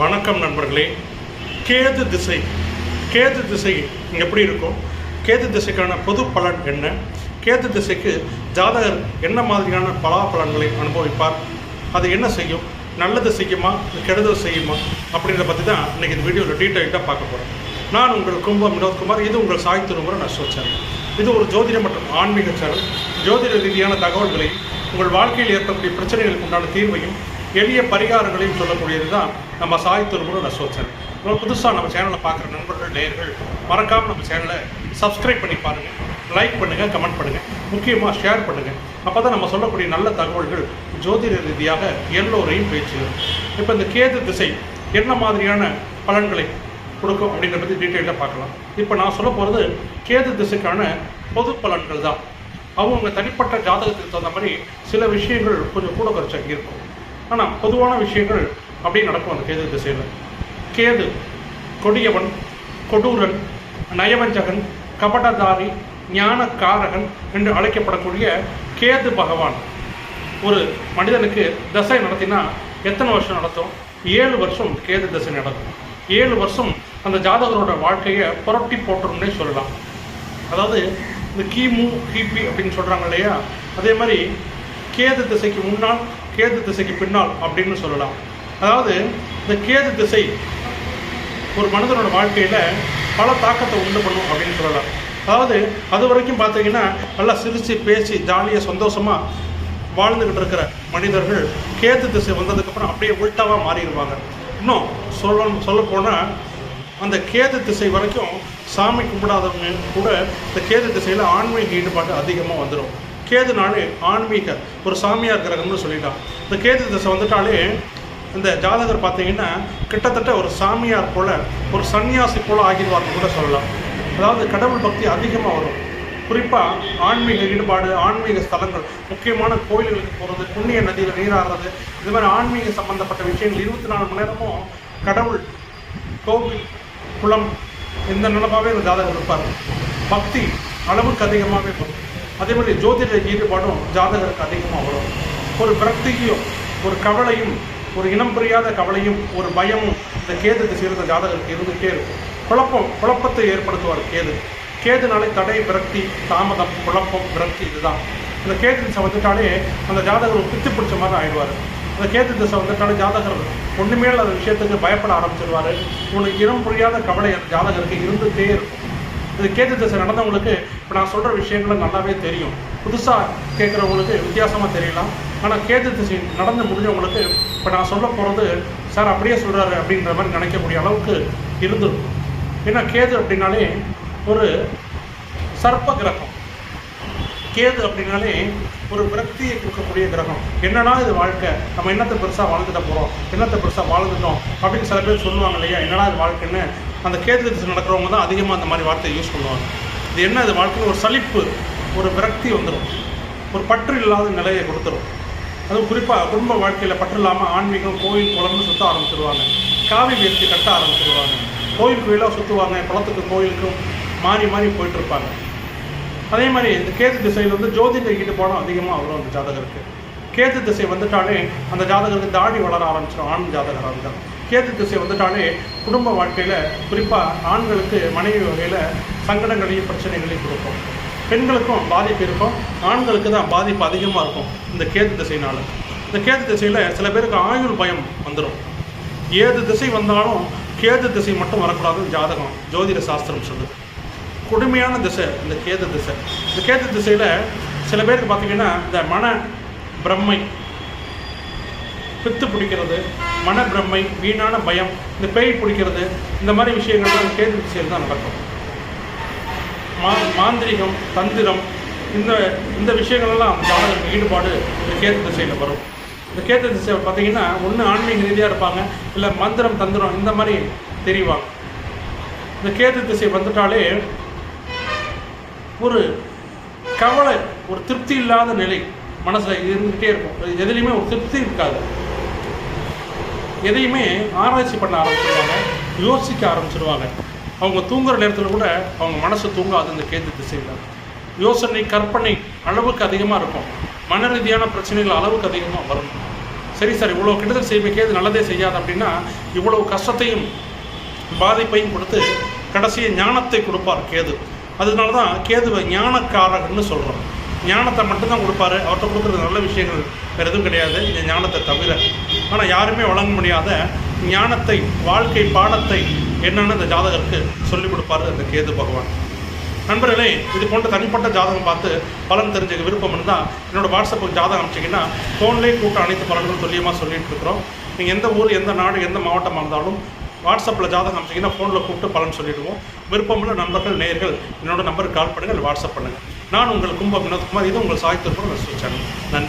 வணக்கம் நண்பர்களே. கேது திசை. கேது திசை எப்படி இருக்கும்? கேது திசைக்கான பொது பலன் என்ன? கேது திசைக்கு ஜாதகர் என்ன மாதிரியான பலாபலன்களை அனுபவிப்பார்? அது என்ன செய்யும்? நல்லது செய்யுமா? கெடுதல் செய்யுமா? அப்படின்றத பற்றி தான் இன்றைக்கி இந்த வீடியோவில் டீட்டெயில்டாக பார்க்க போகிறேன் நான் உங்கள் கும்பம் வினோத்குமார். இது உங்கள் சாகித்ய நம்பர் நான் சேனல். இது ஒரு ஜோதிடம் மற்றும் ஆன்மீக சேனல். ஜோதிட ரீதியான தகவல்களை உங்கள் வாழ்க்கையில் ஏற்படக்கூடிய பிரச்சனைகளுக்கு உண்டான தீர்வையும் எளிய பரிகாரங்களையும் சொல்லக்கூடியது தான் நம்ம சாய்த்திருமுறை திருமுறை நஷ்ட இப்போ புதுசாக நம்ம சேனலை பார்க்குற நண்பர்கள் நேயர்கள் மறக்காமல் நம்ம சேனலை சப்ஸ்கிரைப் பண்ணி பாருங்கள் லைக் பண்ணுங்கள் கமெண்ட் பண்ணுங்கள் முக்கியமாக ஷேர் பண்ணுங்கள் அப்போ தான் நம்ம சொல்லக்கூடிய நல்ல தகவல்கள் ஜோதிட ரீதியாக எல்லோரையும் பேச்சு இப்போ இந்த கேது திசை என்ன மாதிரியான பலன்களை கொடுக்கும் அப்படிங்கிற பற்றி டீட்டெயிலாக பார்க்கலாம். இப்போ நான் சொல்ல போகிறது கேது திசைக்கான பொது பலன்கள் தான். அவங்க தனிப்பட்ட ஜாதகத்துக்கு தகுந்த மாதிரி சில விஷயங்கள் கொஞ்சம் கூட குறைச்சா இருக்கும். ஆனால் பொதுவான விஷயங்கள் அப்படியே நடக்கும் அந்த கேது திசையில். கேது கொடியவன் கொடூரன் நயவஞ்சகன் கபடதாரி ஞானக்காரகன் என்று அழைக்கப்படக்கூடிய கேது பகவான். ஒரு மனிதனுக்கு தசை நடத்தினா எத்தனை வருஷம் நடத்தும்? ஏழு வருஷம் கேது தசை நடக்கும். ஏழு வருஷம் அந்த ஜாதகரோட வாழ்க்கையை புரட்டி போட்டுரும்னே சொல்லலாம். அதாவது இந்த கிமு கிபி அப்படின்னு சொல்கிறாங்க இல்லையா? அதே மாதிரி கேது திசைக்கு முன்னால் கேது திசைக்கு பின்னால் அப்படின்னு சொல்லலாம். அதாவது இந்த கேது திசை ஒரு மனிதனோட வாழ்க்கையில் பல தாக்கத்தை உண்டு பண்ணும் அப்படின்னு சொல்லலாம். அதாவது அது வரைக்கும் பார்த்தீங்கன்னா நல்லா சிரித்து பேசி ஜாலியாக சந்தோஷமாக வாழ்ந்துக்கிட்டு இருக்கிற மனிதர்கள் கேது திசை வந்ததுக்கப்புறம் அப்படியே உள்டாவாக மாறிடுவாங்க. இன்னும் சொல்ல சொல்லப்போனால் அந்த கேது திசை வரைக்கும் சாமி கும்பிடாதவங்க கூட இந்த கேது திசையில் ஆன்மீக ஈடுபாடு அதிகமாக வந்துடும் கேதுனாலே ஆன்மீக ஒரு சாமியார் கிரகம்னு சொல்லிட்டான். இந்த கேது திசை வந்துட்டாலே இந்த ஜாதகர் பார்த்தீங்கன்னா கிட்டத்தட்ட ஒரு சாமியார் போல் ஒரு சன்னியாசி போல் ஆகிடுவார்னு கூட சொல்லலாம். அதாவது கடவுள் பக்தி அதிகமாக வரும். குறிப்பாக ஆன்மீக ஈடுபாடு ஆன்மீக ஸ்தலங்கள் முக்கியமான கோயில்களுக்கு போகிறது புண்ணிய நதியில் நீராடுறது இது மாதிரி ஆன்மீக சம்பந்தப்பட்ட விஷயங்கள் இருபத்தி நாலு மணி நேரமும் கடவுள் கோவில் குளம் இந்த நினைப்பாகவே இந்த ஜாதகர் இருப்பார். பக்தி அளவுக்கு அதிகமாகவே வரும். அதே மாதிரி ஜோதிட ஈடுபாடும் ஜாதகருக்கு அதிகமாக வரும். ஒரு விரக்தியும் ஒரு கவலையும் ஒரு இனம் புரியாத கவலையும் ஒரு பயமும் இந்த கேது திசையில் ஜாதகருக்கு இருந்துகிட்டே இருக்கும். குழப்பம் குழப்பத்தை ஏற்படுத்துவார் கேது. கேதுனாலே தடை விரக்தி தாமதம் குழப்பம் விரக்தி இதுதான். இந்த கேது திசை வந்துட்டாலே அந்த ஜாதகர் ஒரு பித்து பிடிச்ச மாதிரி ஆயிடுவார். அந்த கேது திசை வந்துட்டாலே ஜாதகர் ஒன்றுமே அந்த விஷயத்துக்கு பயப்பட ஆரம்பிச்சிருவார். உனக்கு இனம் புரியாத கவலை அந்த ஜாதகருக்கு இருந்துகிட்டே இருக்கும். இது கேது திசை நடந்தவங்களுக்கு இப்போ நான் சொல்கிற விஷயங்கள் நல்லாவே தெரியும். புதுசாக கேட்குறவங்களுக்கு வித்தியாசமாக தெரியலாம். ஆனால் கேது திசை நடந்து முடிஞ்சவங்களுக்கு இப்போ நான் சொல்ல போகிறது சார் அப்படியே சொல்கிறாரு அப்படின்ற மாதிரி நினைக்கக்கூடிய அளவுக்கு இருந்திருக்கும். ஏன்னா கேது அப்படின்னாலே ஒரு சர்ப்ப கிரகம். கேது அப்படின்னாலே ஒரு விரக்தியை கொடுக்கக்கூடிய கிரகம். என்னன்னா இது வாழ்க்கை? நம்ம என்னத்தை பெருசாக வாழ்ந்துட்ட போகிறோம் என்னத்தை பெருசாக வாழ்ந்துட்டோம்? அப்படின்னு சில பேர் சொல்லுவாங்க இல்லையா? என்னடா இது வாழ்க்கைன்னு? அந்த கேது திசை நடக்கிறவங்க தான் அதிகமாக அந்த மாதிரி வார்த்தையை யூஸ் பண்ணுவாங்க. இது என்ன? இது வாழ்க்கையில் ஒரு சலிப்பு ஒரு விரக்தி வந்துடும் ஒரு பற்று இல்லாத நிலையை கொடுத்துரும். அதுவும் குறிப்பாக குடும்ப வாழ்க்கையில் பற்று இல்லாமல் ஆன்மீகம் கோயில் குளம்னு சுற்ற ஆரம்பிச்சிருவாங்க. காவி வேஷ்டி கட்ட ஆரம்பிச்சிருவாங்க. கோயில் கோயிலாக சுற்றுவாங்க குளத்துக்கு கோயிலுக்கும் மாறி மாறி போயிட்டு இருப்பாங்க அதே மாதிரி இந்த கேது திசையில் வந்து ஜோதிட ஈடுபாடும் அதிகமாக வரும் அந்த ஜாதகருக்கு. கேது திசை வந்துட்டாலே அந்த ஜாதகருக்கு தாடி வளர ஆரம்பிச்சிடும் ஆண் ஜாதகராக இருந்தால் கேது திசை வந்துட்டாலே குடும்ப வாழ்க்கையில் குறிப்பாக ஆண்களுக்கு மனைவி வகையில் சங்கடங்களையும் பிரச்சனைகளையும் கொடுக்கும். பெண்களுக்கும் பாதிப்பு இருக்கும். ஆண்களுக்கு தான் பாதிப்பு அதிகமாக இருக்கும் இந்த கேது திசைனால் இந்த கேது திசையில் சில பேருக்கு ஆயுள் பயம் வந்துடும் ஏது திசை வந்தாலும் கேது திசை மட்டும் வரக்கூடாதுன்னு ஜாதகம் ஜோதிட சாஸ்திரம் சொல்லுது. கொடுமையான திசை இந்த கேது திசை. இந்த கேது திசையில் சில பேருக்கு பார்த்திங்கன்னா இந்த மன பிரம்மை பித்து பிடிக்கிறது மன வீணான பயம் இந்த பேய் பிடிக்கிறது இந்த மாதிரி விஷயங்கள்லாம் கேது திசையில் தான் நடக்கும் மா மாந்திரிகம் தந்திரம் இந்த இந்த விஷயங்கள்லாம் ஜாதகருக்கு ஈடுபாடு இந்த கேத்து திசையில் வரும். இந்த கேத்து திசை பார்த்தீங்கன்னா ஒன்று ஆன்மீக ரீதியாக இருப்பாங்க இல்லை மந்திரம் தந்திரம் இந்த மாதிரி தெரிவாங்க. இந்த கேத்து திசை வந்துட்டாலே ஒரு கவலை ஒரு திருப்தி இல்லாத நிலை மனசில் இருந்துகிட்டே இருக்கும். எதுலேயுமே ஒரு திருப்தி இருக்காது. எதையுமே ஆராய்ச்சி பண்ண ஆரம்பிச்சிருவாங்க யோசிக்க ஆரம்பிச்சிருவாங்க. அவங்க தூங்குற நேரத்தில் கூட அவங்க மனசு தூங்காது இந்த கேது திசையில். யோசனை கற்பனை அளவுக்கு அதிகமாக இருக்கும். மன ரீதியான பிரச்சனைகள் அளவுக்கு அதிகமாக வரும். சரி சார் இவ்வளோ கெடுதல் செய்யுமே கேது நல்லதே செய்யாது அப்படின்னா இவ்வளோ கஷ்டத்தையும் பாதிப்பையும் கொடுத்து கடைசியை ஞானத்தை கொடுப்பார் கேது. அதனால தான் கேதுவை ஞானக்காரகன்னு சொல்கிறோம் ஞானத்தை மட்டும்தான் கொடுப்பாரு. அவர்கிட்ட கொடுக்குறது நல்ல விஷயங்கள் வேறு எதுவும் கிடையாது. இந்த ஞானத்தை தவிர. ஆனால் யாருமே வழங்க முடியாத ஞானத்தை வாழ்க்கை பாடத்தை என்னன்னு இந்த ஜாதகருக்கு சொல்லிக் கொடுப்பாரு அந்த கேது பகவான். நண்பர்களே இது போன்ற தனிப்பட்ட ஜாதகம் பார்த்து பலன் தெரிஞ்சுக்க விருப்பம் இருந்தால் என்னோடய வாட்ஸ்அப்புக்கு ஜாதகம் அனுப்பிச்சிங்கன்னா ஃபோன்லேயே கூட்டம் அனைத்து பலன்களும் துல்லியமாக சொல்லிட்டு இருக்கிறோம். நீங்கள் எந்த ஊர் எந்த நாடு எந்த மாவட்டமாக இருந்தாலும் வாட்ஸ்அப்பில் ஜாதகம் அனுப்பிச்சிங்கன்னா ஃபோனில் கூப்பிட்டு பலன் சொல்லிவிடுவோம் விருப்பமுள்ள நண்பர்கள் நேயர்கள் என்னோட நம்பருக்கு கால் பண்ணுங்கள் வாட்ஸ்அப் பண்ணுங்கள் நான் உங்கள் கும்ப வினோத்குமார் இது உங்கள் சாய் சேனல். நன்றி.